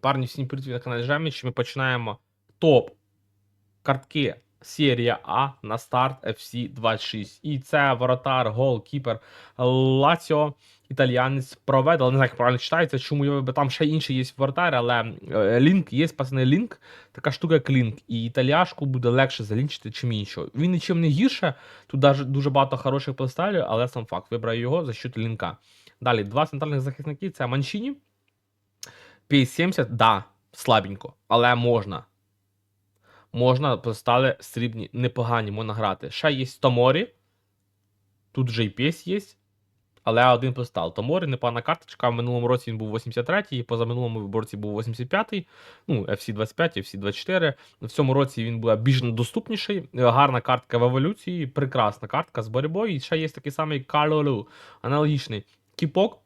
Парні, всім привіт на каналі Жеміч. Ми починаємо топ картки серія А на старт FC 26. І це воротар, голкіпер Лаціо, італіянець проведел. Не знаю, як правильно читається, чому там ще інший є воротар, але е, лінк є, пацани, лінк, така штука як лінк. І італіашку буде легше залінчити, чим іншого. Він нічим не гірше, тут дуже багато хороших плейстайлів, але сам факт, вибираю його за счет лінка. Далі, два центральних захисники це Манчині. P70, да, слабенько, але можна. Можна поставили срібні, непогані, можна грати. Ще є Томорі. Тут вже і PS є. Але один постав. Томорі, непогана карточка. В минулому році він був 83-й, позаминулому виборці був 85-й. Ну, FC25, FC24. В цьому році він був більш доступніший. Гарна картка в еволюції, прекрасна картка з боротьбою. І ще є такий самий Карлолу, аналогічний кіпок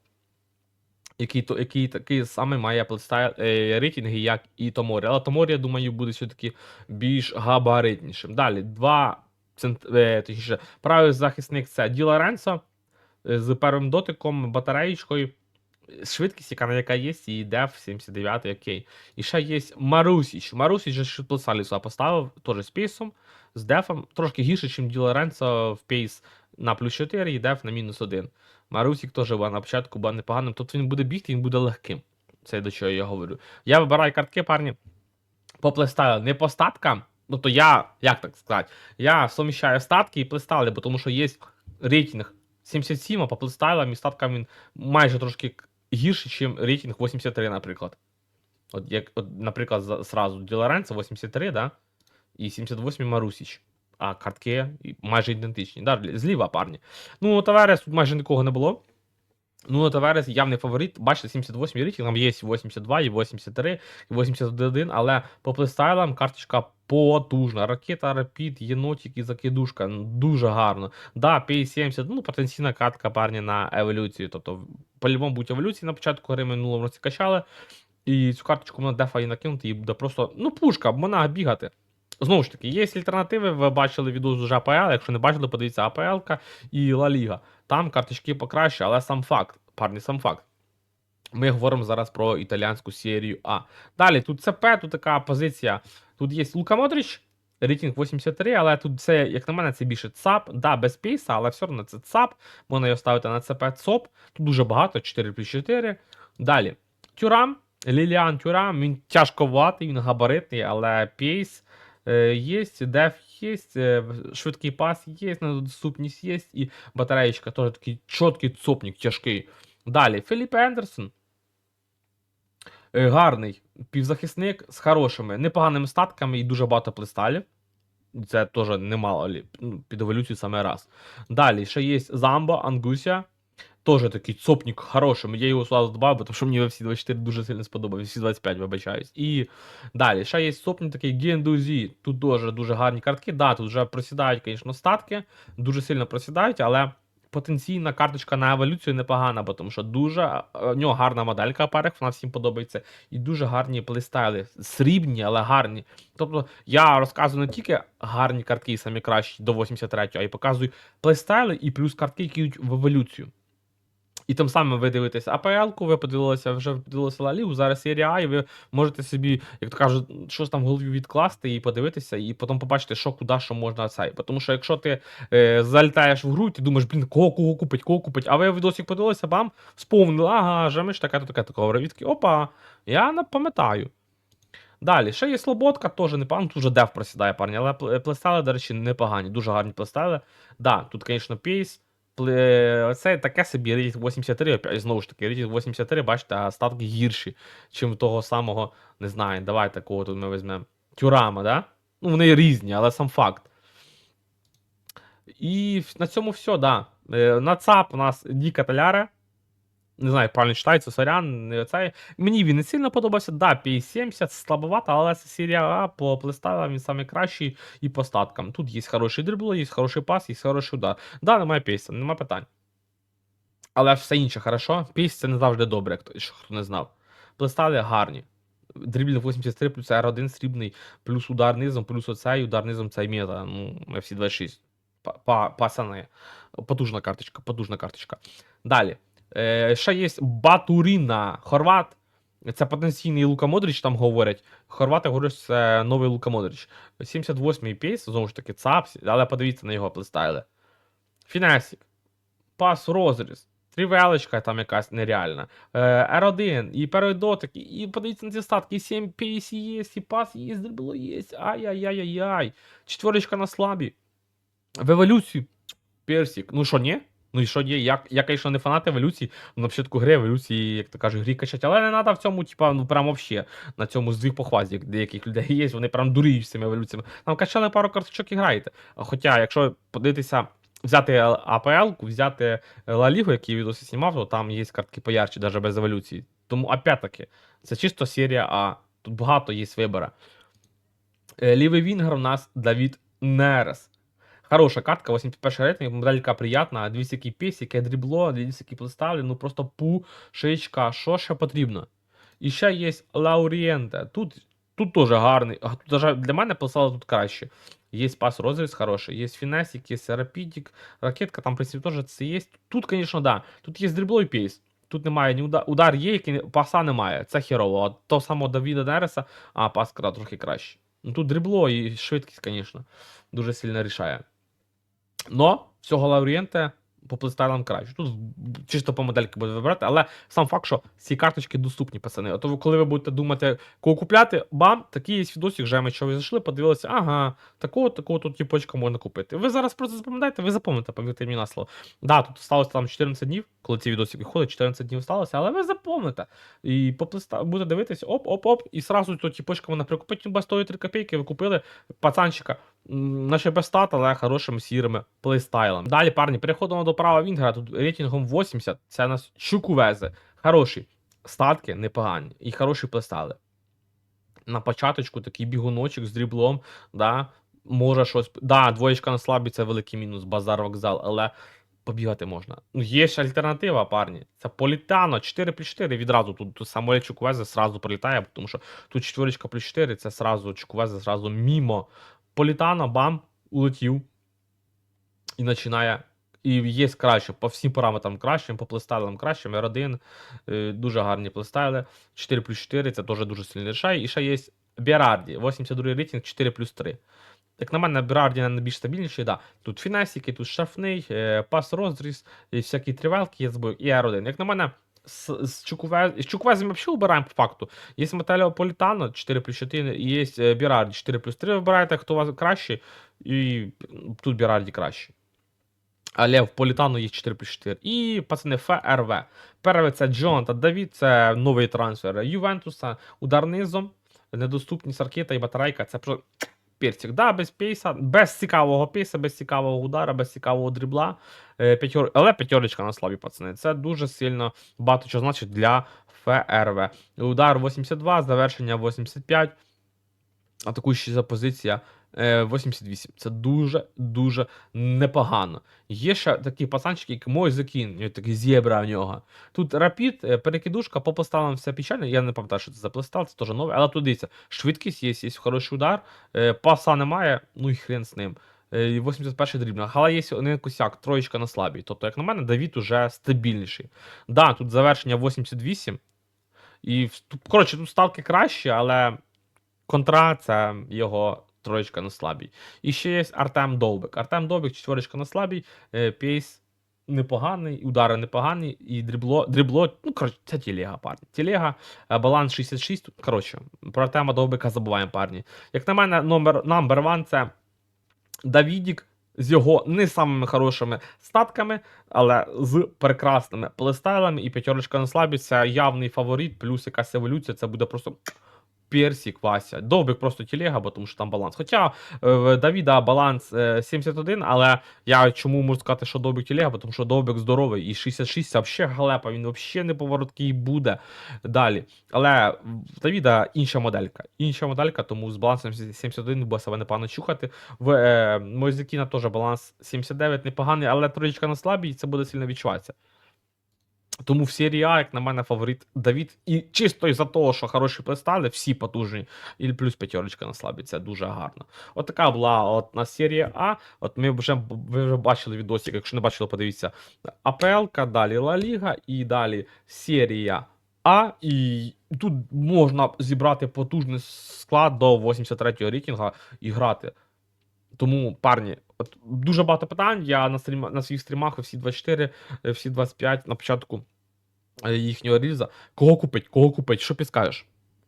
який, то- який такий самий має е, рейтинги, як і Томорі. Але Томорі, я думаю, буде все-таки більш габаритнішим. Далі, два е, точніше, правий захисник це Ді Лоренцо е, з первим дотиком, батареєчкою. Швидкість, яка на яка є, і деф 79 окей. І ще є Марусіч. Марусіч же Салісу поставив, теж з пейсом, з дефом, трошки гірше, ніж Ді Лоренцо в пейс на плюс 4 і деф на мінус 1. Марусік теж на початку був непоганим. Тут він буде бігти, він буде легким. Це до чого я говорю. Я вибираю картки, парні, по не по статкам. Ну то я, як так сказати, я суміщаю статки і плейстайли, бо тому що є рейтинг 77, а по плейстайлам і статкам він майже трошки гірший, ніж рейтинг 83, наприклад. От, як, от, наприклад, за- зразу Діларенце 83, да? І 78 Марусіч. А картки майже ідентичні. Да, зліва парні. Ну, Таверес тут майже нікого не було. Ну, Таверес явний фаворит. Бачите, 78 рейтинг, там є 82, і 83, і 81, але по плейстайлам карточка потужна. Ракета, рапід, єнотик і закидушка. ну, Дуже гарно. Да, P70, ну, потенційна картка парні на еволюцію. Тобто, по-любому будь еволюції на початку гри минулого році качали. І цю карточку можна дефа і накинути, і буде просто, ну, пушка, вона бігати. Знову ж таки, є альтернативи. Ви бачили відео з АПЛ. Якщо не бачили, подивіться АПЛ і Ла Ліга. Там карточки покраще, але сам факт, парні, сам факт. Ми говоримо зараз про італіянську серію А. Далі, тут ЦП, тут така позиція. Тут є Лука Модрич, рейтинг 83, але тут це, як на мене, це більше ЦАП. Да, без пейса, але все одно це ЦАП. Можна його ставити на ЦП ЦОП. Тут дуже багато, 4 плюс 4. Далі. Тюрам, Ліліан Тюрам, він тяжковатий, він габаритний, але пейс. Е, Є, деф є, е, швидкий пас є, доступність є, і батареєчка теж такий чіткий цопник, тяжкий. Далі, Філіп Ендерсон. Е, Гарний півзахисник з хорошими, непоганими статками і дуже багато плейстайлів. Це теж немало ну, під еволюцію саме раз. Далі, ще є Замбо, Ангуся. Теж такий цопник хороший. Я його сразу додав, тому що мені в всі 24 дуже сильно сподобався. Всі 25, вибачаюсь. І далі, ще є цопник такий Гендузі. Тут дуже дуже гарні картки. Да, тут вже просідають, звісно, статки. Дуже сильно просідають, але потенційна карточка на еволюцію непогана, бо тому що дуже е, в нього гарна моделька парик, вона всім подобається. І дуже гарні плейстайли. Срібні, але гарні. Тобто я розказую не тільки гарні картки, самі кращі до 83-го, а й показую плейстайли і плюс картки, які йдуть в еволюцію. І тим самим ви дивитесь АПЛ-ку, ви подивилися, вже подивилися Ла зараз серія А, і ви можете собі, як то кажуть, щось там в голові відкласти і подивитися, і потім побачити, що куди, що можна цей. Тому що якщо ти е, залітаєш в гру, ти думаєш, блін, кого кого купить, кого купить, а ви відосик подивилися, бам, сповнили, ага, жемиш, таке то таке такого. Відки, опа, я не пам'ятаю. Далі, ще є Слободка, теж непогано, тут вже деф просідає, парні, але пл- до речі, непогані, дуже гарні плейстайли. Да, тут, звісно, пейс. Пле- Це таке собі Reddit 83, опять, знову ж таки, Reddit 83, бачите, статки гірші, чим того самого, не знаю, давайте кого тут ми візьмемо. Тюрама, да? Ну, вони різні, але сам факт. І на цьому все, да. Е, На ЦАП у нас Діка Таляра. Не знаю, як правильно читається, сорян, не оцей. Мені він не сильно подобався. Да, 50 слабовато, але серія А по плейстайлам він самий кращий і по статкам. Тут є хороший дрибл, є хороший пас, є хороший удар. Да, немає пейса, немає питань. Але все інше хорошо. Пейс це не завжди добре, хто, хто не знав. Плейстайли гарні. Дріблінг 83 плюс R1 срібний, плюс удар низом, плюс оцей, удар низом цей мета. Ну, FC 26. Па- па- Потужна карточка, потужна карточка. Далі. Е, ще є Батуріна, хорват. Це потенційний Лука Модрич, там говорять. Хорвати говорять, що це новий Лука Модрич. 78-й пейс, знову ж таки, ЦАПС, але подивіться на його плейстайли. Фінесік, пас розріз, трівелочка там якась нереальна. Е, R1, і передотик, і, подивіться на ці статки, і 7 пейс є, і пас є, дрибло є. Ай-яй-яй-яй. Четверочка на слабі. В еволюцію. Персик. Ну що, ні? Ну і що ні? Я, я звісно, не фанат еволюції, ну, на початку гри еволюції, як то кажуть, грі качать, але не треба в цьому, типа, ну прям вообще на цьому здвиг похвазі, як деяких людей є, вони прям дуріють з цими еволюціями. Там качали пару карточок і граєте. Хоча, якщо подивитися, взяти АПЛ, взяти Ла Лігу, який я відоси знімав, то там є картки поярче, навіть без еволюції. Тому, опять-таки, це чисто серія А. Тут багато є вибора. Е, Лівий вінгер у нас Давід Нерес. Хороша картка, 81 рейтинг, моделька приятна, дивіться, який піс, яке дрібло, дивіться, які плеставлі, ну просто пушечка, що ще потрібно. І ще є Лаурієнте. Тут, тут теж гарний, тут для мене писало тут краще. Є пас розріз хороший, є фінесик, є рапідік, ракетка, там, в принципі, теж це є. Тут, звісно, да. Тут є дрібло і пейс. Тут немає ні удар, удар є, який паса немає. Це херово. А того самого Давіда Нереса, а пас трохи краще. Ну тут дрибло і швидкість, звісно, дуже сильно рішає. Но всього Лаурієнте по плейстайлам краще. Тут чисто по модельки буде вибирати, але сам факт, що ці карточки доступні, пацани. Ото ви, коли ви будете думати, кого купляти, бам, такий є відосик, вже ми що ви зайшли, подивилися, ага, такого, такого тут тіпочка можна купити. Ви зараз просто запам'ятаєте, ви запам'ятаєте, повірте мені на слово. Да, тут сталося там 14 днів, коли ці відосики виходять, 14 днів сталося, але ви запам'ятаєте. І по плейста... будете дивитися, оп-оп-оп, і сразу то тіпочка вона прикупить, вас стоїть 3 копійки, ви купили пацанчика, наче без стат, але хорошими сірими плейстайлами. Далі, парні, переходимо до права Вінгера. Тут рейтингом 80. Це нас Чукувезе. Хороші статки, непогані. І хороші плейстайли. На початочку такий бігуночок з дріблом, да, може щось. Да, двоєчка на слабі це великий мінус, базар вокзал, але побігати можна. Ну, є ж альтернатива, парні. Це Політано 4 плюс 4. Відразу тут, тут Самуель Чуквезе сразу прилітає, тому що тут четверочка плюс 4, це сразу Чуквезе сразу мімо. Політано, бам, улетів. І починає. І є краще, по всім параметрам краще, по плейстайлам краще, R1, е, дуже гарні плейстайли. 4 плюс 4 це теж дуже сильний рішає. І ще є Берарді, 82 рейтинг, 4 плюс 3. Як на мене, Берарді найбільш стабільніший, да. Тут фінесики, тут шафний, е, пас розріз, і всякі тривелки є з бою, і R1. Як на мене, з, з Чуквез... з Чуквезом ми взагалі вибираємо по факту. Є Металіо Політано 4 плюс 4, і є Берарді 4 плюс 3. Вибираєте, хто у вас краще, і тут Берарді краще. Але в Політану є 4 плюс 4. І, пацани, ФРВ. Перший це Джон та Давід, це новий трансфер Ювентуса, удар низом, недоступність аркета і батарейка. Це про перцик. Да, без пейса, без цікавого пейса, без цікавого удара, без цікавого дрібла. Е, п'ятьор... Але п'ятерочка на слабі, пацани. Це дуже сильно багато що значить для ФРВ. Удар 82, завершення 85. Атакуюча позиція 88. Це дуже-дуже непогано. Є ще такий пацанчик, як Мойзекін, такий зєбра в нього. Тут рапід, е, перекидушка, по поставам все печально. Я не пам'ятаю, що це за плейстайл, це теж нове, але тут дивіться, швидкість є, є хороший удар, е, паса немає, ну і хрен з ним. Е, і 81 дрібна. Але є один косяк, троєчка на слабій. Тобто, як на мене, Давід уже стабільніший. Да, тут завершення 88. І коротше, тут ставки краще, але контра це його троєчка на слабій. І ще є Артем Довбик. Артем Довбик, четверочка на слабій, е, пейс непоганий, удари непогані, і дрібло, дрібло, ну, коротше, це телега, парні. Телега, е, баланс 66. Коротше, про Артема Довбика забуваємо, парні. Як на мене, номер number one це Давідік з його не самими хорошими статками, але з прекрасними плейстайлами і п'ятерочка на слабі це явний фаворит, плюс якась еволюція, це буде просто. Персик, Вася. Довбик просто телега, бо тому що там баланс. Хоча е, в Давіда баланс е, 71, але я чому можу сказати, що Довбик телега, бо тому що Довбик здоровий. І 66 це взагалі галепа, він взагалі не повороткий буде далі. Але в Давіда інша моделька. Інша моделька, тому з балансом 71 буде себе непогано чухати. В е, Мойзекіна теж баланс 79 непоганий, але троєчка на слабій, це буде сильно відчуватися. Тому в серії А, як на мене, фаворит Давід. І чисто із-за того, що хороші плейстайли, всі потужні, і плюс п'ятерочка на слабі, це дуже гарно. От така була от на серії А. От ми вже ви вже бачили відосик, якщо не бачили, подивіться. АПЛ, далі Ла Ліга і далі серія А, і тут можна зібрати потужний склад до 83-го рейтинга і грати. Тому, парні, дуже багато питань. Я на стрім, на своїх стрімах всі 24, е, всі 25 на початку е, їхнього різа. Кого купить? Кого купить? Що підскажеш?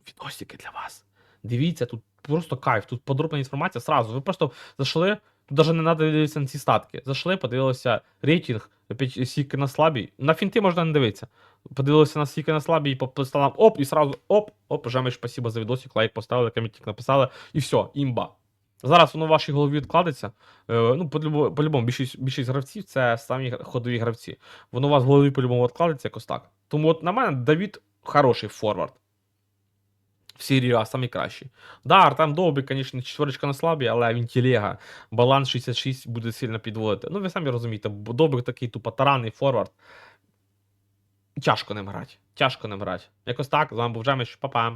Відосики для вас. Дивіться, тут просто кайф, тут подробна інформація сразу. Ви просто зайшли, тут навіть не треба дивитися на ці статки. Зайшли, подивилися рейтинг, сіки на слабій. На фінти можна не дивитися. Подивилися на сіки на слабій, і по оп, і сразу оп, оп, Жемич, спасибо за відосик, лайк поставили, коментик написали, і все, імба. Зараз воно в вашій голові відкладеться. Е, ну, по-любому, більшість, більшість гравців це самі ходові гравці. Воно у вас в голові по-любому відкладеться якось так. Тому от на мене Давід хороший форвард. В серії А самий кращий. Да, Артем Довбик, звісно, четверочка на слабій, але він телега. Баланс 66 буде сильно підводити. Ну, ви самі розумієте, бо Довбик такий тупо таранний форвард. Тяжко ним грати. Тяжко ним грати. Якось так, з вами був Жемич, па-па.